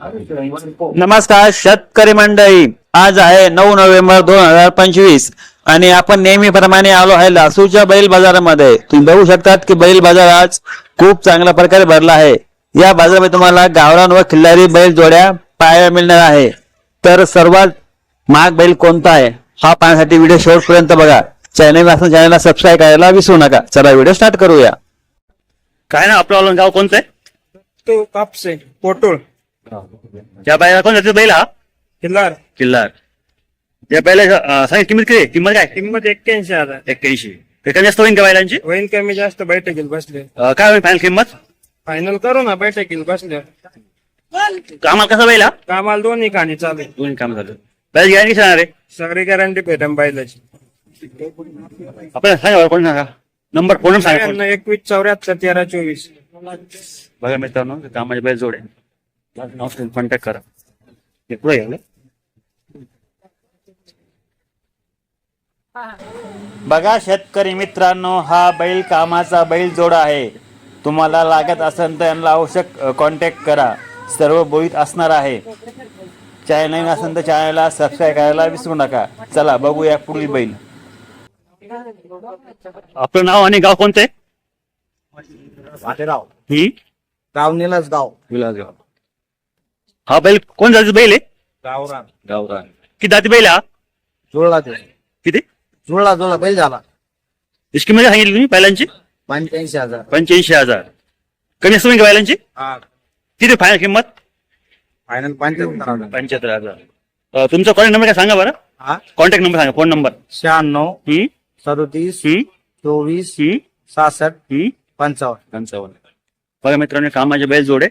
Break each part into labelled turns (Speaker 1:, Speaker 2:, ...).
Speaker 1: नमस्कार शेतकरी मंडळी. आज आहे नऊ नोव्हेंबर दोन हजार पंचवीस आणि आपण नेहमीप्रमाणे आलो आहे लासूरच्या बैल बाजारामध्ये. तुम्ही बघू शकतात की बैल बाजार आज खूप चांगल्या प्रकारे भरला आहे. या बाजारामध्ये तुम्हाला गावरान व खिल्लारी बैल जोड्या पाहायला मिळणार आहे. तर सर्वात महाग बैल कोणता आहे हा पाहण्यासाठी व्हिडिओ शेवटपर्यंत बघा. चॅनल असं चॅनलला सबस्क्राईब करायला विसरू नका. चला व्हिडिओ स्टार्ट करूया.
Speaker 2: काय ना आपलं गाव कोणतं आहे?
Speaker 3: तो कापसे पोटोळ.
Speaker 2: त्या बैला कोण जाते बैल हा
Speaker 3: किल्लार।
Speaker 2: किल्लार। त्या बैला सांगितलं किंमत किती? आहे? किंमत काय?
Speaker 3: किंमत एक्क्याऐंशी हजार.
Speaker 2: एक्क्याऐंशी. ते कमी जास्त होईल का बैलांची
Speaker 3: होईल कमी जास्त बैठकील बसले.
Speaker 2: अं, काय होईल फायनल किंमत?
Speaker 3: फायनल करू ना बैठकील बसले.
Speaker 2: कामाला कसा बैल हा
Speaker 3: कामाला दोन्ही कानी चालू आहे.
Speaker 2: दोन्ही काम झालं बैल गॅरंटी आहे.
Speaker 3: सगळी गॅरंटी भेटन बैलाची
Speaker 2: आपल्याला सांगा बरं, कोण सांगा? नंबर फोन सांगा. कोण.
Speaker 3: एकवीस चौऱ्याहत्तर तेरा चोवीस.
Speaker 2: बघा मित्रांनो कामाचे बैल जोडे कॉन्टॅक्ट करा. हे पुढे
Speaker 1: बघा शेतकरी मित्रांनो हा बैल कामाचा बैल जोडा आहे. तुम्हाला लागत असेल तर यांना आवश्यक कॉन्टॅक्ट करा. सर्व बोईत असणार आहे. चॅनल नवीन असेल तर चॅनलला सबस्क्राईब करायला विसरू नका. चला बघूया पुढील बैल.
Speaker 2: आपलं नाव आणि गाव कोणतं आहे? ही?
Speaker 3: रावणीलाच गाव.
Speaker 2: विलासगाव. हा बैल कोण जायचं बैल आहे?
Speaker 3: गावरान.
Speaker 2: गावरान. किती जाती बैल हा?
Speaker 3: जुळला ते.
Speaker 2: किती?
Speaker 3: जुळला जुळला बैल झाला.
Speaker 2: इसकी मध्ये सांगितली तुम्ही बैलांची?
Speaker 3: पंच्याऐंशी हजार.
Speaker 2: पंच्याऐंशी हजार. कमी असतो का बैलांची?
Speaker 3: हा.
Speaker 2: किती फायनल किंमत?
Speaker 3: फायनल पंच्याहत्तर हजार.
Speaker 2: पंच्याहत्तर हजार. अं, तुमचा कॉन्टॅक्ट नंबर काय सांगा बरं?
Speaker 3: हा?
Speaker 2: कॉन्टॅक्ट नंबर सांगा फोन नंबर
Speaker 3: शहाण्णव
Speaker 2: हम्म.
Speaker 3: सदोतीस
Speaker 2: हम्म.
Speaker 3: चोवीस
Speaker 2: हम्म.
Speaker 3: सहासष्ट
Speaker 2: हम्म.
Speaker 3: पंचावन्न.
Speaker 2: पंचावन्न. बघा मित्रांनो कामाचे बैल जोडे.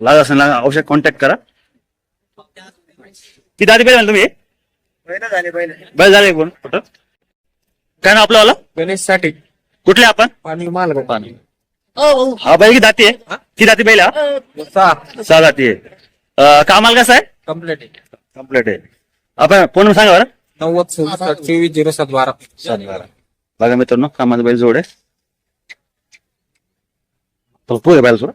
Speaker 2: लाग असेल ना औषध कॉन्टॅक्ट करा. किती आधी बैल तुम्ही.
Speaker 3: झाले बैल
Speaker 2: बैल झाले कोण कुठं? काय ना आपलं
Speaker 3: गणेशसाठी.
Speaker 2: कुठले आपण?
Speaker 3: पाणी माल
Speaker 2: पाणी. हा बैल किती दाती आहे. किती दाती बैल हा?
Speaker 3: सहा.
Speaker 2: सहा दाती आहे. अं, कामाला कसं आहे?
Speaker 3: कंप्लीट
Speaker 2: कंप्लीट आहे. आपण फोन नंबर सांगा बरं.
Speaker 3: नव्वद सदुसष्ट चोवीस झिरो सात बारा.
Speaker 2: बघा मित्रांनो कामाचा बैल जोड आहे. भरपूर आहे बैल जोड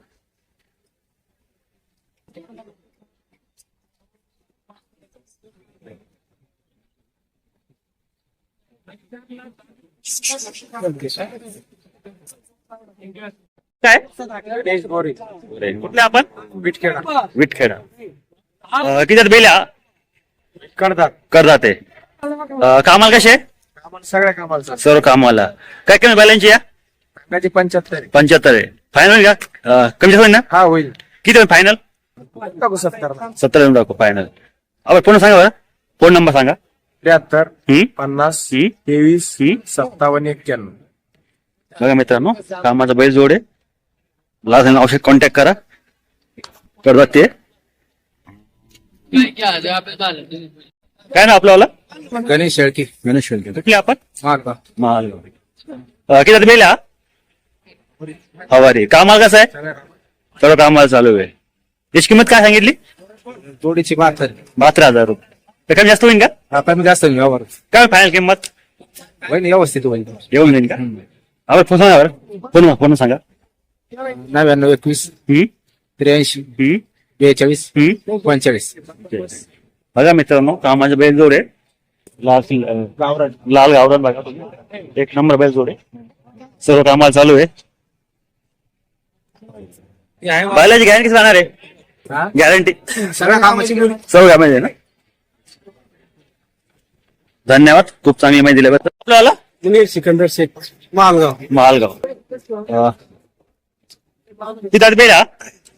Speaker 2: काय? कुठले आपण?
Speaker 3: विटखेडा.
Speaker 2: विटखेडा. अं, किती आहेत बैल हा?
Speaker 3: करतात
Speaker 2: अं, कामाला कसे?
Speaker 3: सगळ्या कामाला
Speaker 2: सर्व कामाला. काय कमी बैलांची या?
Speaker 3: त्याची पंच्याहत्तर आहे.
Speaker 2: पंच्याहत्तर आहे. फायनल का? अं, कमी जास्त होईल ना?
Speaker 3: हा होईल.
Speaker 2: किती फायनल
Speaker 3: टाकू सत्तर
Speaker 2: सत्तर टाकू फायनल आपण फोन सांगा बरं. फोन नंबर सांगा.
Speaker 3: त्र्याहत्तर? पन्नास? तेवीस? सत्तावन्न एक्क्याण्णव.
Speaker 2: बघा मित्रांनो कामाचा बैल जोड. आहे लास्ट औषध कॉन्टॅक्ट करा. करतात ते. काय ना आपलं
Speaker 3: गणेश शेळकी.
Speaker 2: गणेश कुठले आपण? किती बैल हा? हवारी. कामाला कसं आहे? सर्व कामाला चालू आहे. याची किंमत काय सांगितली?
Speaker 3: जोडीची माथर
Speaker 2: बहात्तर हजार रुपये. ते कमी जास्त होईल का?
Speaker 3: आता मी जास्त नाही व्यवहार
Speaker 2: काय फायनल किंमत?
Speaker 3: होईल व्यवस्थित होईल
Speaker 2: येऊन जाईल का? आपण फोन सांगा बरं. फोन फोन सांगा.
Speaker 3: नव्याण्णव एकवीस
Speaker 2: हम्म?
Speaker 3: त्र्याऐंशी
Speaker 2: हम्म?
Speaker 3: बेचाळीस
Speaker 2: हम्म?
Speaker 3: पंचेचाळीस.
Speaker 2: बघा मित्रांनो कामाचे बैल जोडे. लाल अं, लाल गावरान बघा तुम्ही. एक नंबर बैल जोडे. सर्व कामाला चालू आहे. बैलाची गॅरंटी राहणार आहे? गॅरंटी
Speaker 3: सगळ्या कामाची
Speaker 2: सर्व कामाची आहे ना? धन्यवाद. खूप चांगली माहिती दिल्याबद्दल आपल्याला
Speaker 3: दिनेश सिकंदर शेख मालगाव.
Speaker 2: आधी बैल हा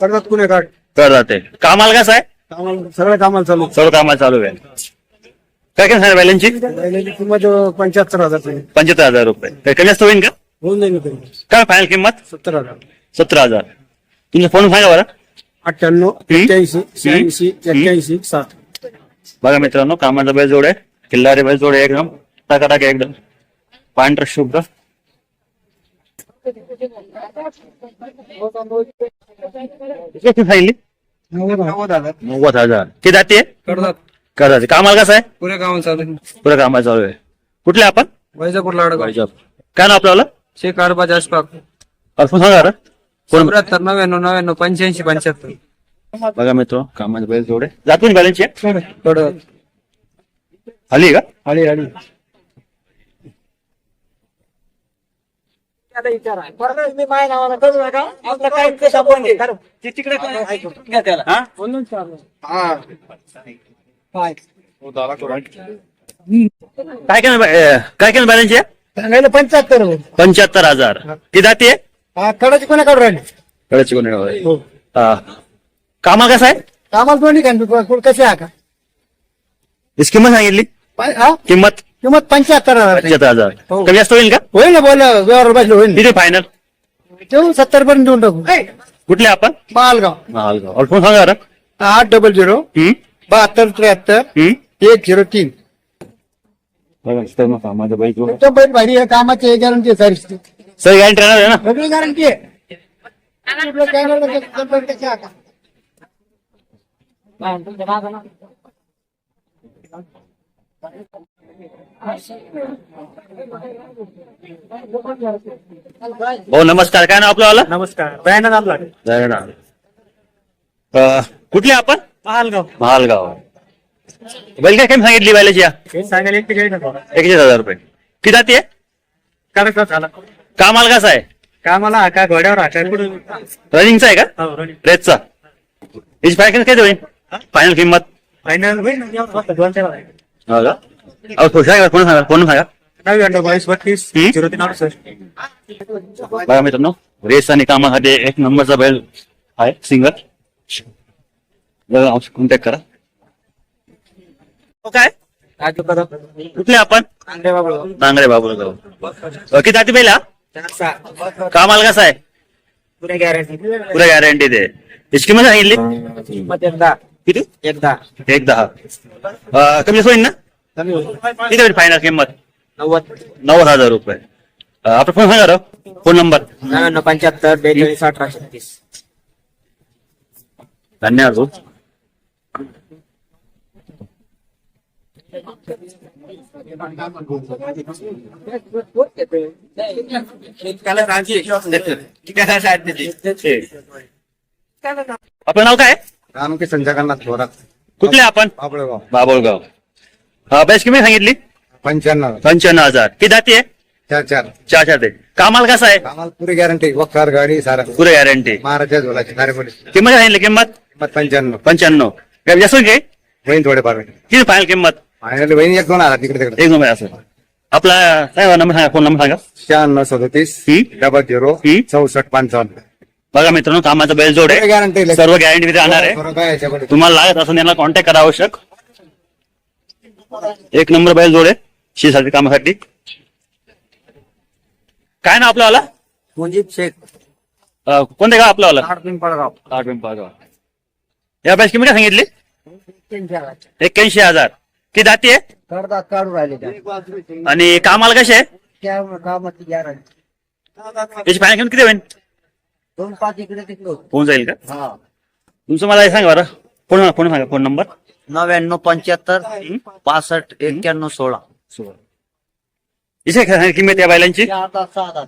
Speaker 3: करतात पुणे काढ
Speaker 2: कर जाते कामाला कसं आहे?
Speaker 3: कामाला सगळ्या कामाला चालू
Speaker 2: सर्व कामाला चालू आहे. काय काय सांगा बैलाची?
Speaker 3: किंमत पंच्याहत्तर हजार रुपये.
Speaker 2: पंच्याहत्तर हजार रुपये. काही कमी जास्त होईल का?
Speaker 3: होऊन जाईल
Speaker 2: काय फायनल किंमत?
Speaker 3: सत्तर हजार.
Speaker 2: सतरा हजार. तुमचा फोन सांगा बरं.
Speaker 3: अठ्ठ्याण्णव एक्क्याऐंशी शहाऐंशी एक्क्याऐंशी साठ.
Speaker 2: बघा मित्रांनो कामाचा बैल जोड आहे. किल्लारी बैल जोड एकदम टाकाटाक एकदम पांढर शुभ्र। किती
Speaker 3: नव्वद हजार।
Speaker 2: जाते
Speaker 3: करतात
Speaker 2: करतात कामाला कसं आहे?
Speaker 3: पुऱ्या कामाला चालू
Speaker 2: पुरं कामाला चालू आहे. कुठले आपण?
Speaker 3: वैजापूर. लाडगाव
Speaker 2: काय ना आपल्याला
Speaker 3: शेख अरबाज आसपाक
Speaker 2: फोन सांगा
Speaker 3: चौऱ्याहत्तर नव्याण्णव नव्याण्णव पंच्याऐंशी पंच्याहत्तर.
Speaker 2: बघा मित्र कामाचे बैल जोडे. जातो बॅलन्सची
Speaker 3: थोडं.
Speaker 2: आली का?
Speaker 3: हळी हळी
Speaker 2: हा? काय? केलं अं, काय केलं बॅलन्सची
Speaker 3: सांगायला पंच्याहत्तर
Speaker 2: पंच्याहत्तर हजार. किती जाते
Speaker 3: हा कडाची कोणा काढून राहिली?
Speaker 2: कळची कोणी
Speaker 3: हो.
Speaker 2: कामाला कसं आहे?
Speaker 3: कामाला दोन्ही का कसे आहे का?
Speaker 2: इसकी किंमत सांगितली?
Speaker 3: हा?
Speaker 2: किंमत?
Speaker 3: किंमत पंच्याहत्तर हजार.
Speaker 2: पंच्याहत्तर हजार.
Speaker 3: हो.
Speaker 2: कमी जास्त होईल का?
Speaker 3: होईल ना बोल व्यवहार बसले होईल.
Speaker 2: किती फायनल
Speaker 3: देऊ सत्तर पर्यंत देऊन टाकू.
Speaker 2: कुठले आपण?
Speaker 3: मालगाव.
Speaker 2: मालगाव. और फोन सांगा बरं
Speaker 3: आठ डबल झिरो
Speaker 2: हम्म?
Speaker 3: बहात्तर त्र्याहत्तर
Speaker 2: हम्म?
Speaker 3: एक झिरो तीन. तो बैल भारी आहे कामाची गॅरंटी आहे सारी.
Speaker 2: सर गॅरंटी राहणार आहे ना?
Speaker 3: सगळी गॅरंटी आहे. आपलं काय नाही
Speaker 2: हो नमस्कार. काय नाव आपलं वाला
Speaker 3: नमस्कार. बयाना आपला
Speaker 2: अं, कुठले आपण?
Speaker 3: महालगाव.
Speaker 2: महालगाव. बैल काय कमी सांगितली बैलाची? या
Speaker 3: हे सांगायला
Speaker 2: एकशे हजार. रुपये. किती जाते
Speaker 3: कारण झाला.
Speaker 2: कामाला कसा आहे?
Speaker 3: कामाला हा का घोड्यावर हा काय कुठून?
Speaker 2: रनिंगचा आहे का?
Speaker 3: हो,
Speaker 2: रेसचा. याची फायनल काय होईल? फायनल किंमत?
Speaker 3: फायनल होईल ना, एवढं फक्त दोन ते बारा.
Speaker 2: हो का अहो थोडं सांगा कोण सांगा कोण सांगा
Speaker 3: नव्याण्णव बावीस बत्तीस
Speaker 2: हम्म?
Speaker 3: झिरो तीन अडुसष्ट
Speaker 2: बघा मित्रांनो रेस आणि कामासाठी एक नंबरचा बैल आहे सिंगल कॉन्टॅक्ट करा हो काय कुठले आपण नांगरे बाबू किती जाती बैल हा कामाला कसा आहे
Speaker 3: पुरे गॅरंटी
Speaker 2: पुऱ्या गॅरंटी दे याची किंमत सांगितली किती?
Speaker 3: एकदा.
Speaker 2: एक दहा अं, कमी जास्त होईल ना? किती होईल फायनल किंमत?
Speaker 3: नव्वद.
Speaker 2: नव्वद हजार रुपये. अं, आपला फोन सांगा राव फोन नंबर
Speaker 3: नव्याण्णव पंच्याहत्तर बेचाळीस अठरा छत्तीस.
Speaker 2: धन्यवाद भाऊ. आपलं नाव काय?
Speaker 3: रामकिशन जगन्नाथ थोरात
Speaker 2: कुठले आपण?
Speaker 3: बाबळगाव.
Speaker 2: बाबुळगाव. हा किती सांगितली?
Speaker 3: पंच्याण्णव.
Speaker 2: पंच्याण्णव हजार. किती जाती आहे?
Speaker 3: चार चार.
Speaker 2: चार चार ते कामाला कसं आहे?
Speaker 3: आम्हाला पुरी गॅरंटी वखार गाडी सारा.
Speaker 2: पुरे गॅरंटी
Speaker 3: महाराजा झोलाची
Speaker 2: किंमत सांगितली? किंमत?
Speaker 3: किंमत पंच्याण्णव.
Speaker 2: पंच्याण्णव. काय जास्त होईल काय
Speaker 3: होईन थोडेफार
Speaker 2: किती फायनल किंमत?
Speaker 3: फायनल होईन एक दोन हजार. तिकडे तिकडे.
Speaker 2: एक नंबर असं. आपला काय नंबर सांगा? फोन नंबर सांगा.
Speaker 3: शहाण्णव सदोतीस
Speaker 2: हम्म?
Speaker 3: डबल झिरो
Speaker 2: हम्म?
Speaker 3: चौसष्ट पंचावन्न.
Speaker 2: बघा मित्रांनो कामाचा बेल जोड आहे.
Speaker 3: गॅरंटी
Speaker 2: सर्व गॅरंटी राहणार आहे. तुम्हाला लागत असं यांना कॉन्टॅक्ट करा आवश्यक. एक नंबर बैल जोड आहे शीसाठी कामासाठी. काय ना आपलं वाला
Speaker 3: मुजीब शेख.
Speaker 2: अं, कोणते गाव आपलं वाला
Speaker 3: आठ पिंपळगाव.
Speaker 2: आठ पिंपळगाव. या बॅच किंमत काय सांगितली? एक्क्याऐंशी हजार. किती जाती आहे?
Speaker 3: करतात काढून राहिले त्या.
Speaker 2: आणि कामाला कसे आहे?
Speaker 3: त्या कामाची गॅरंटी
Speaker 2: याची फायनल किंमत किती होईल
Speaker 3: दोन पाच इकडे तिकडे
Speaker 2: होऊन जाईल का?
Speaker 3: हा.
Speaker 2: तुमचं मला हे सांगा बरं. फोन फोन सांगा फोन नंबर.
Speaker 4: नव्याण्णव पंच्याहत्तर पासष्ट एक्क्याण्णव सोळा.
Speaker 2: इथे किंमत या बैलांची
Speaker 3: आता सहा